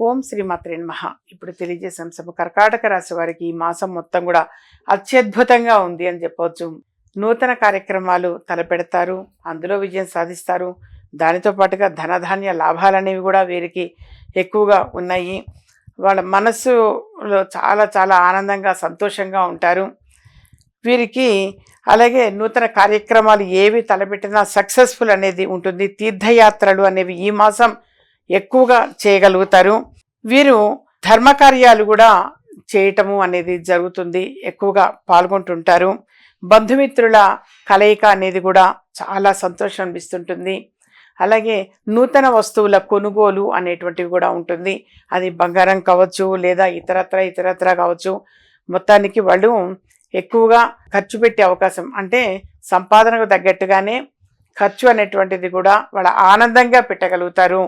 ఓం శ్రీమాత్రే నమ. ఇప్పుడు తెలియజేసే సభ కర్కాటక రాశి వారికి ఈ మాసం మొత్తం కూడా అత్యద్భుతంగా ఉంది అని చెప్పవచ్చు. నూతన కార్యక్రమాలు తలపెడతారు అందులో విజయం సాధిస్తారు. దానితో పాటుగా ధనధాన్య లాభాలు అనేవి కూడా వీరికి ఎక్కువగా ఉన్నాయి. వాళ్ళ మనస్సులో చాలా చాలా ఆనందంగా సంతోషంగా ఉంటారు. వీరికి అలాగే నూతన కార్యక్రమాలు ఏవి తలపెట్టినా సక్సెస్ఫుల్ అనేది ఉంటుంది. తీర్థయాత్రలు అనేవి ఈ మాసం ఎక్కువగా చేయగలుగుతారు. వీరు ధర్మకార్యాలు కూడా చేయటము అనేది జరుగుతుంది. ఎక్కువగా పాల్గొంటుంటారు. బంధుమిత్రుల కలయిక అనేది కూడా చాలా సంతోషం అనిపిస్తుంటుంది. అలాగే నూతన వస్తువుల కొనుగోలు అనేటువంటివి కూడా ఉంటుంది. అది బంగారం కావచ్చు లేదా ఇతరత్ర ఇతరత్ర కావచ్చు. మొత్తానికి వాళ్ళు ఎక్కువగా ఖర్చు పెట్టే అవకాశం అంటే సంపాదనకు తగ్గట్టుగానే ఖర్చు అనేటువంటిది కూడా వాళ్ళ ఆనందంగా పెట్టగలుగుతారు.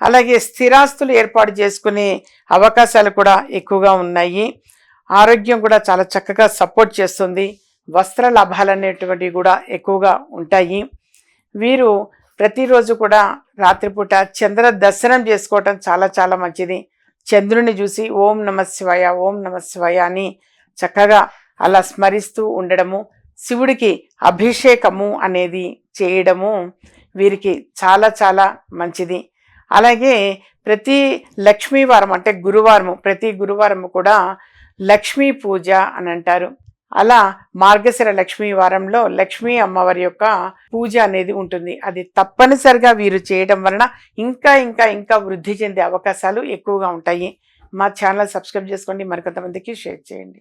అలాగే స్థిరాస్తులు ఏర్పాటు చేసుకునే అవకాశాలు కూడా ఎక్కువగా ఉన్నాయి. ఆరోగ్యం కూడా చాలా చక్కగా సపోర్ట్ చేస్తుంది. వస్త్ర లాభాలు అనేటువంటివి కూడా ఎక్కువగా ఉంటాయి. వీరు ప్రతిరోజు కూడా రాత్రిపూట చంద్ర దర్శనం చేసుకోవటం చాలా చాలా మంచిది. చంద్రుని చూసి ఓం నమ శివాయ ఓం నమ శివాయ అని చక్కగా అలా స్మరిస్తూ ఉండడము శివుడికి అభిషేకము అనేది చేయడము వీరికి చాలా చాలా మంచిది. అలాగే ప్రతి లక్ష్మీవారం అంటే గురువారము ప్రతి గురువారం కూడా లక్ష్మీ పూజ అని అంటారు. అలా మార్గశిర లక్ష్మీ వారంలో లక్ష్మీ అమ్మవారి యొక్క పూజ అనేది ఉంటుంది. అది తప్పనిసరిగా వీరు చేయడం వలన ఇంకా ఇంకా ఇంకా వృద్ధి చెందే అవకాశాలు ఎక్కువగా ఉంటాయి. మా ఛానల్ సబ్స్క్రైబ్ చేసుకోండి. మరికొంతమందికి షేర్ చేయండి.